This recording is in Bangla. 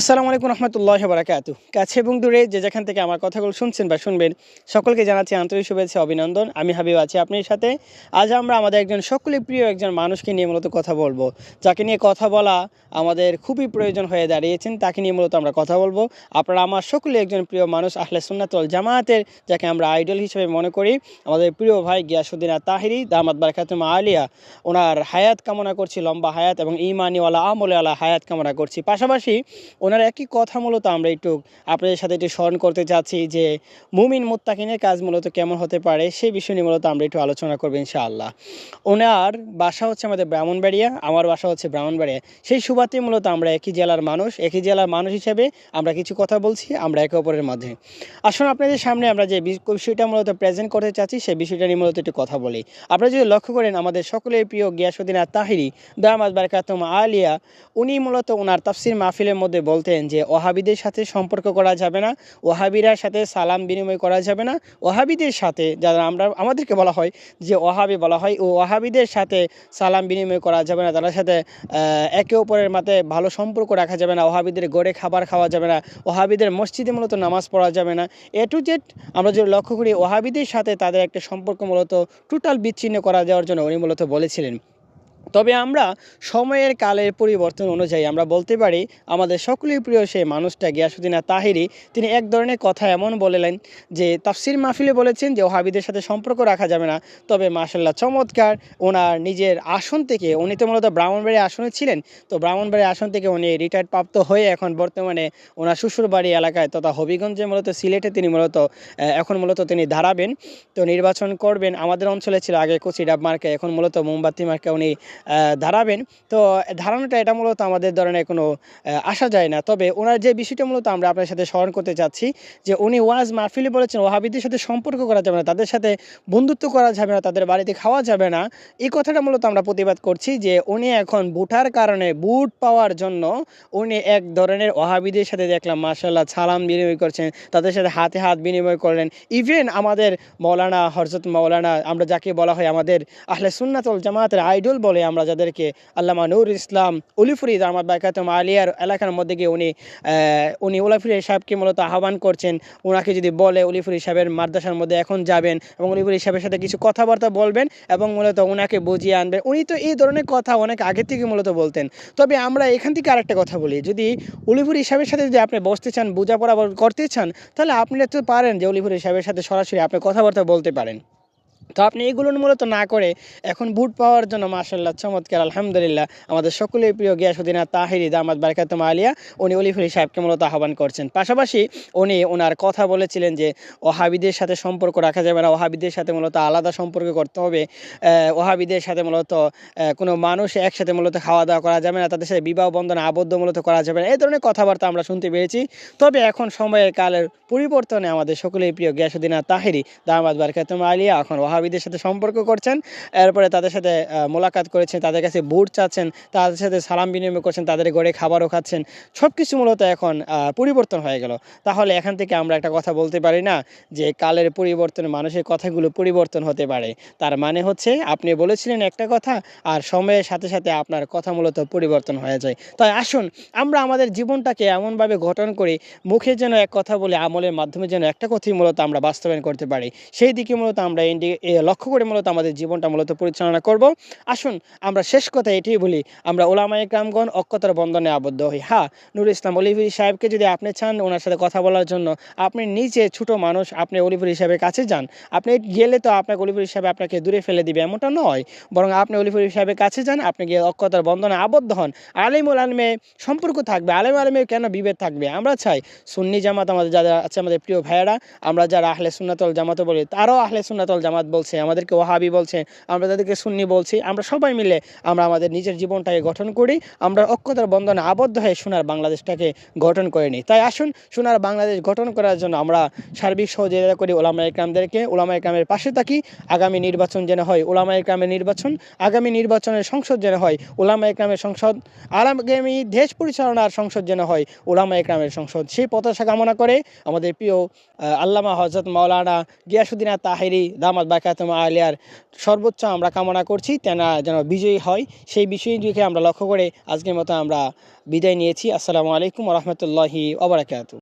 আসসালামু আলাইকুম রহমতুল্লাহ বারাকাতু কাছে এবং দূরে যে যেখান থেকে আমার কথাগুলো শুনছেন বা শুনবেন, সকলকে জানাচ্ছি আন্তরিক শুভেচ্ছা, অভিনন্দন। আমি হাবিব আছি আপনার সাথে। আজ আমরা আমাদের একজন সকলে প্রিয় একজন মানুষকে নিয়ে মূলত কথা বলব। যাকে নিয়ে কথা বলা আমাদের খুবই প্রয়োজন হয়ে দাঁড়িয়েছেন, তাকে নিয়ে মূলত আমরা কথা বলব। আপনারা আমার সকলে একজন প্রিয় মানুষ, আহলে সুন্নাতল জামায়াতের, যাকে আমরা আইডল হিসেবে মনে করি। আমাদের প্রিয় ভাই গিয়াসুদ্দিন তাহিরি দামাত বারকাতুম আলিয়া। ওনার হায়াত কামনা করছি, লম্বা হায়াত এবং ইমানিওয়ালা আমলেওয়ালা হায়াত কামনা করছি। পাশাপাশি ওনার একই কথা মূলত আমরা একটু আপনাদের সাথে একটু স্মরণ করতে চাচ্ছি যে মুমিন মুত্তাকিনের কাজ মূলত কেমন হতে পারে সেই বিষয় নিয়ে মূলত আমরা একটু আলোচনা করব ইনশাআল্লাহ। ওনার বাসা হচ্ছে আমাদের ব্রাহ্মণবাড়িয়া, আমার বাসা হচ্ছে ব্রাহ্মণবাড়িয়া। সেই সুবাদে মূলত আমরা একই জেলার মানুষ, একই জেলার মানুষ হিসেবে আমরা কিছু কথা বলছি, আমরা একে অপরের মধ্যে আসুন আপনাদের সামনে আমরা যে বিষয়টা মূলত প্রেজেন্ট করতে চাচ্ছি, সেই বিষয়টা নিয়ে মূলত একটু কথা বলি। আপনারা যদি লক্ষ্য করেন, আমাদের সকলের প্রিয় গিয়াসুদ্দিন আর তাহিরি দামাজ বারকাতুম আলিয়া, উনি মূলত ওনার তাফসির মাহফিলের মধ্যে বলতেন যে ওহাবিদের সাথে সম্পর্ক করা যাবে না ওহাবিরার সাথে সালাম বিনিময় করা যাবে না। ওহাবিদের সাথে যারা আমরা, আমাদেরকে বলা হয়, যে ওহাবি বলা হয়, ও ওহাবিদের সাথে সালাম বিনিময় করা যাবে না। তাদের সাথে একে অপরের মাঝে ভালো সম্পর্ক রাখা যাবে না। ওহাবিদের গড়ে খাবার খাওয়া যাবে না। ওহাবিদের মসজিদে মূলত নামাজ পড়া যাবে না। এ টু জেড আমরা যদি লক্ষ্য করি, ওহাবিদের সাথে তাদের একটা সম্পর্ক মূলত টোটাল বিচ্ছিন্ন করা যাওয়ার জন্য উনি মূলত বলেছিলেন। তবে আমরা সময়ের কালের পরিবর্তন অনুযায়ী আমরা বলতে পারি, আমাদের সকলেই প্রিয় সেই মানুষটা গিয়াসুদ্দিন তাহিরি তিনি এক ধরনের কথা এমন বলেলেন যে, তাফসির মাহফিলে বলেছেন যে, ওহাবিদের সাথে সম্পর্ক রাখা যাবে না। তবে মাসাল্লাহ চমৎকার ওনার নিজের আসন থেকে, উনি তো মূলত ব্রাহ্মণবাড়ি আসনে ছিলেন, তো ব্রাহ্মণবাড়ি আসন থেকে উনি রিটায়ার্ড প্রাপ্ত হয়ে এখন বর্তমানে ওনার শ্বশুরবাড়ি এলাকায় তথা হবিগঞ্জে মূলত সিলেটে তিনি মূলত এখন মূলত তিনি দাঁড়াবেন। তো নির্বাচন করবেন। আমাদের অঞ্চলে ছিল আগে কচিডাব মার্কে, এখন মূলত মোমবাতি মার্কে উনি দাঁড়াবেন। তো ধারণাটা এটা মূলত আমাদের ধরনের কোনো আসা যায় না। তবে ওনার যে বিষয়টা মূলত আমরা আপনার সাথে স্মরণ করতে চাচ্ছি, যে উনি ওয়াজ মাহফিলে বলেছেন ওহাবিদের সাথে সম্পর্ক করা যাবে না, তাদের সাথে বন্ধুত্ব করা যাবে না, তাদের বাড়িতে খাওয়া যাবে না। এই কথাটা মূলত আমরা প্রতিবাদ করছি যে উনি এখন বুটার কারণে বুট পাওয়ার জন্য উনি এক ধরনের ওহাবিদের সাথে দেখলাম মার্শাল্লাহ সালাম বিনিময় করছেন, তাদের সাথে হাতে হাত বিনিময় করলেন। ইভেন আমাদের মৌলানা হরজত মৌলানা, আমরা যাকে বলা হয় আমাদের আহলে সুন্নাতুল জামাতের আইডল বলে আমরা যাদেরকে আল্লামা নূর ইসলাম উলিফুরি আহমদ বাকাতম আলিয়ার এলাকার মধ্যে গিয়ে উনি উনি উলিফুরি সাহেবকে মূলত আহ্বান করছেন। ওনাকে যদি বলে উলিফুরি সাহেবের মাদ্রাসার মধ্যে এখন যাবেন এবং উলিফুরি সাহেবের সাথে কিছু কথাবার্তা বলবেন এবং মূলত ওনাকে বুঝিয়ে আনবেন। উনি তো এই ধরনের কথা অনেক আগে থেকে মূলত বলতেন। তবে আমরা এখান থেকে আরেকটা কথা বলি, যদি উলিফুরি সাহেবের সাথে যদি আপনি বসতে চান, বোঝাপড়া করতে চান, তাহলে আপনি তো পারেন যে উলিফুরি সাহেবের সাথে সরাসরি আপনি কথাবার্তা বলতে পারেন। তো আপনি এগুলো মূলত না করে এখন বুট পাওয়ার জন্য মাসাল্লাহ চমৎকার, আলহামদুলিল্লাহ। আমাদের সকলের প্রিয় গিয়াসুদ্দিন তাহিরি দামাদ বারকাতুম আলিয়া, উনি অলিফুরি সাহেবকে মূলত আহ্বান করছেন। পাশাপাশি উনি ওনার কথা বলেছিলেন যে, ওহাবিদের সাথে সম্পর্ক রাখা যাবে না, ওহাবিদের সাথে মূলত আলাদা সম্পর্ক করতে হবে। ওহাবিদের সাথে মূলত কোনো মানুষ একসাথে মূলত খাওয়া দাওয়া করা যাবে না, তাদের সাথে বিবাহ বন্ধনে আবদ্ধ মূলত করা যাবে না। এই ধরনের কথাবার্তা আমরা শুনতে পেরেছি। তবে এখন সময়ের কালের পরিবর্তনে আমাদের সকলেই প্রিয় গিয়াসুদ্দিন তাহিরি দামাদ বারকাতুম আলিয়া, এখন ওহাবিদের সাথে সম্পর্ক করছেন, এরপরে তাদের সাথে মোলাকাত করেছেন, তাদের কাছে বুট চাচ্ছেন, তাদের সাথে সালাম বিনিময় করছেন, তাদের ঘরে খাবারও খাচ্ছেন সব কিছু মূলত এখন পরিবর্তন হয়ে গেল। তাহলে এখান থেকে আমরা একটা কথা বলতে পারি না যে কালের পরিবর্তনে, মানুষের কথাগুলো পরিবর্তন হতে পারে। তার মানে হচ্ছে, আপনি বলেছিলেন একটা কথা, আর সময়ের সাথে সাথে আপনার কথা মূলত পরিবর্তন হয়ে যায়। তাই আসুন, আমরা আমাদের জীবনটাকে এমনভাবে গঠন করি, মুখে যেন এক কথা বলে, আমলের মাধ্যমে যেন একটা কথাই মূলত আমরা বাস্তবায়ন করতে পারি। সেই দিকে মূলত আমরা লক্ষ্য করে মূলত আমাদের জীবনটা মূলত পরিচালনা করব। আসুন আমরা শেষ কথা এটাই বলি, আমরা ওলামায়ে গ্রামগণ অক্ষতার বন্ধনে আবদ্ধ হই। হ্যাঁ নুর ইসলাম অলিভি সাহেবকে যদি আপনি চান ওনার সাথে কথা বলার জন্য, আপনি নিজে ছোট মানুষ, আপনি অলিভুর সাহেবের কাছে যান। আপনি গেলে তো আপনাকে অলিভুর সাহেব আপনাকে দূরে ফেলে দিবে, এমনটা নয়। বরং আপনি অলিভুর সাহেবের কাছে যান, আপনি গিয়ে অক্ষতার বন্ধনে আবদ্ধ হন। আলিমুল আলমে সম্পর্ক থাকবে আলিম আলমে কেন বিভেদ থাকবে? আমরা চাই সুন্নি জামাত আমাদের যারা আছে, আমাদের প্রিয় ভাইয়েরা, আমরা যারা আহলে সুন্নাতল জামাত বলি, তারাও আহলে সুন্নাতল জামাত বলছে, আমাদেরকে ওহাবি বলছে, আমরা তাদেরকে সুন্নি বলছি, আমরা সবাই মিলে আমরা আমাদের নিজের জীবনটাকে গঠন করি, আমরা অক্ষতার বন্ধনে আবদ্ধ হয়ে সোনার বাংলাদেশটাকে গঠন করে নিই। তাই আসুন, সোনার বাংলাদেশ গঠন করার জন্য আমরা সার্বিক সহযোগিতা করি ওলামা ইকরামদেরকে ওলামা ইকরামের পাশে থাকি, আগামী নির্বাচন যেন হয় ওলামা ইকরামের নির্বাচন, আগামী নির্বাচনের সংসদ যেন হয় ওলামা ইকরামের সংসদ আগামী দেশ পরিচালনার সংসদ যেন হয় ওলামা ইকরামের সংসদ। সেই প্রত্যাশা কামনা করে আমাদের প্রিয় আল্লামা হজরত মাওলানা গিয়াসুদ্দিন তাহিরি দামাত বাকা খাতাম আলিয়ার সর্বোচ্চ আমরা কামনা করছি, তেনা যেন বিজয়ী হয়। সেই বিষয়টিকে আমরা লক্ষ্য করে আজকের মতো আমরা বিদায় নিয়েছি। আসসালামু আলাইকুম রহমতুল্লাহি ওবরাকাতু